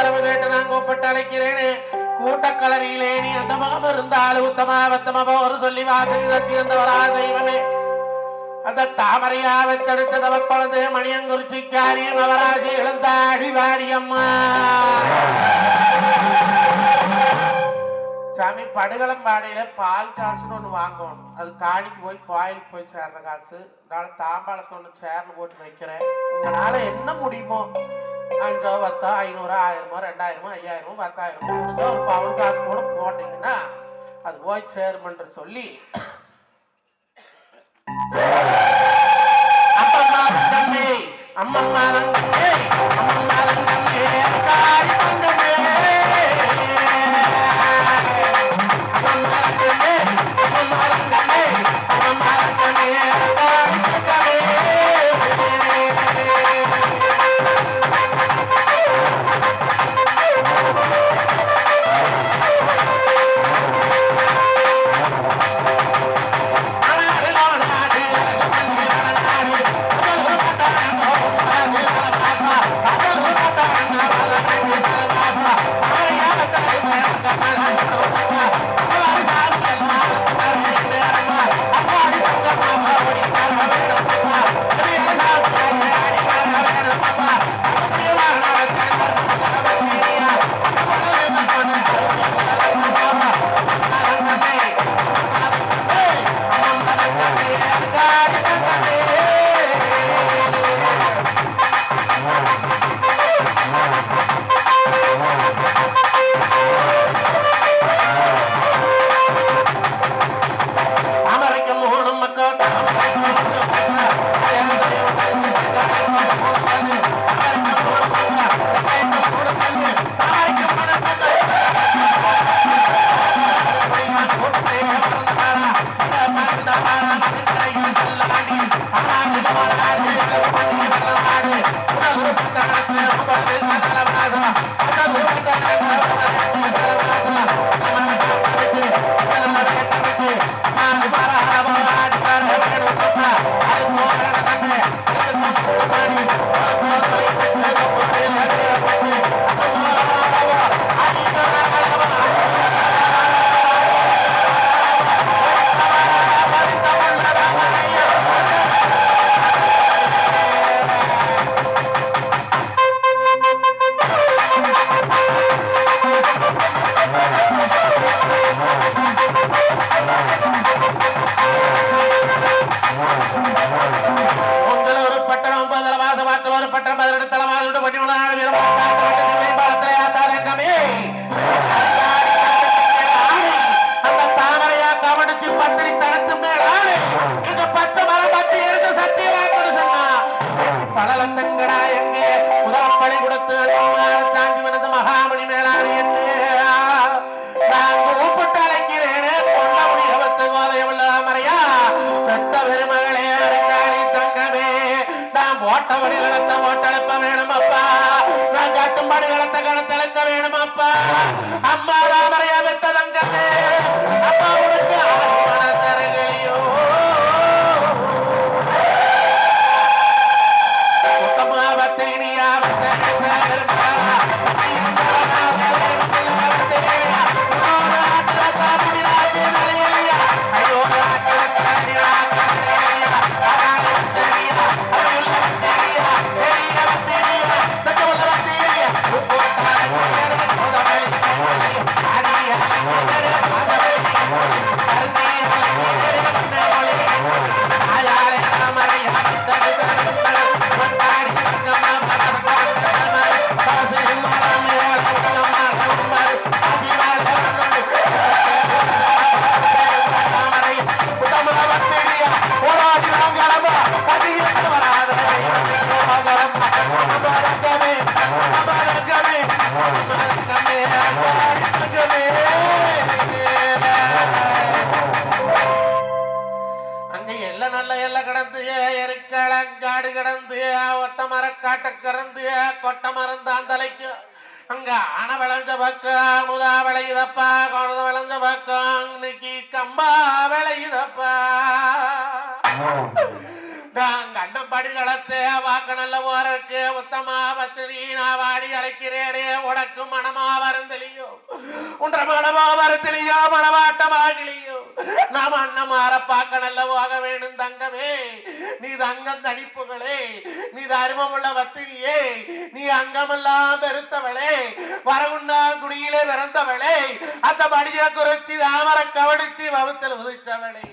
உத்தரவு கேட்டு நான் கூப்பிட்டு அழைக்கிறேனே. கூட்டக்கலரியிலே நீ அந்த முகம் இருந்தால் உத்தமா வத்தமபோ ஒரு சொல்லி வாசி வந்தவரா தெய்வமே. அந்த தாமரையா வெத்தெடுத்த தவ குழந்தை மணியங்குறிச்சிக்காரி மகராஜி இழந்தாடி வாடி அம்மா சாமி படுகளம்பாடியில பால் காசுன்னு ஒண்ணு வாங்கணும். அது காணிக்கு போய் கோயிலுக்கு போய் சேர்ற காசு. நான் தாம்பாளத்தை ஒண்ணு சேர்ல போட்டு வைக்கிறேன். உங்களால என்ன முடியுமோ? அஞ்சோ பத்தோ ஐநூறு ஆயிரமோ ரெண்டாயிரமோ ஐயாயிரமோ பத்தாயிரமோ முடிஞ்சோ ஒரு பவுன் காசு கூட போட்டீங்கன்னா அது போய் சேருமன்ற சொல்லி அப்பம்மா தம்பி அம்மம்மா தம்பி. அம்மம்மா I'm உங்கள் ஒரு பட்டணம் பதில வாச வாசல் ஒரு பட்டணம் பதினெட்டு தலைவாசல் பட்டி உள்ள நாடு அந்த தாமரையா கவனிச்சு பத்திரி தரத்து இந்த பச்சை மரம் பத்தி சொன்னா. பல லட்சங்களா எங்கே? நான் போட்ட ஓட்டெழுப்ப வேணும் அப்பா. நான் கட்டும் படிகளத்தை கணத்தெழுக்க வேணும் அம்மா ராமரையா பெத்த தங்கமே. எருக்களங்காடு கிடந்து ஒத்த மரக்காட்ட கறந்து கொட்ட மறந்தான் தான் தலைக்கு அங்க அணை விளைஞ்ச பக்கம் முதா விளையுதப்பா குழந்தை விளைஞ்ச பக்கம் இன்னைக்கு கம்பா விளையுதப்பா. நான் படி படிகளத்தை வாக்க நல்ல போறக்கு உத்தமா பத்திரி நான் வாடி அழைக்கிறேனே உனக்கு மனமா வருந்தலியோ உன்ற மனமா வருத்தலியோ மனமாட்டமாகலையோ நாம் அண்ணமாற பார்க்க நல்ல போக வேணும் தங்கமே. நீ தங்கம் தடிப்புகளே நீ தருமமுள்ள வத்திரியே நீ அங்கமெல்லாம் பெருத்தவளே வரகுண்டா குடியிலே பிறந்தவளே அந்த படிய குறிச்சி தாமர கவடிச்சு வகுத்தல் உதிச்சவளே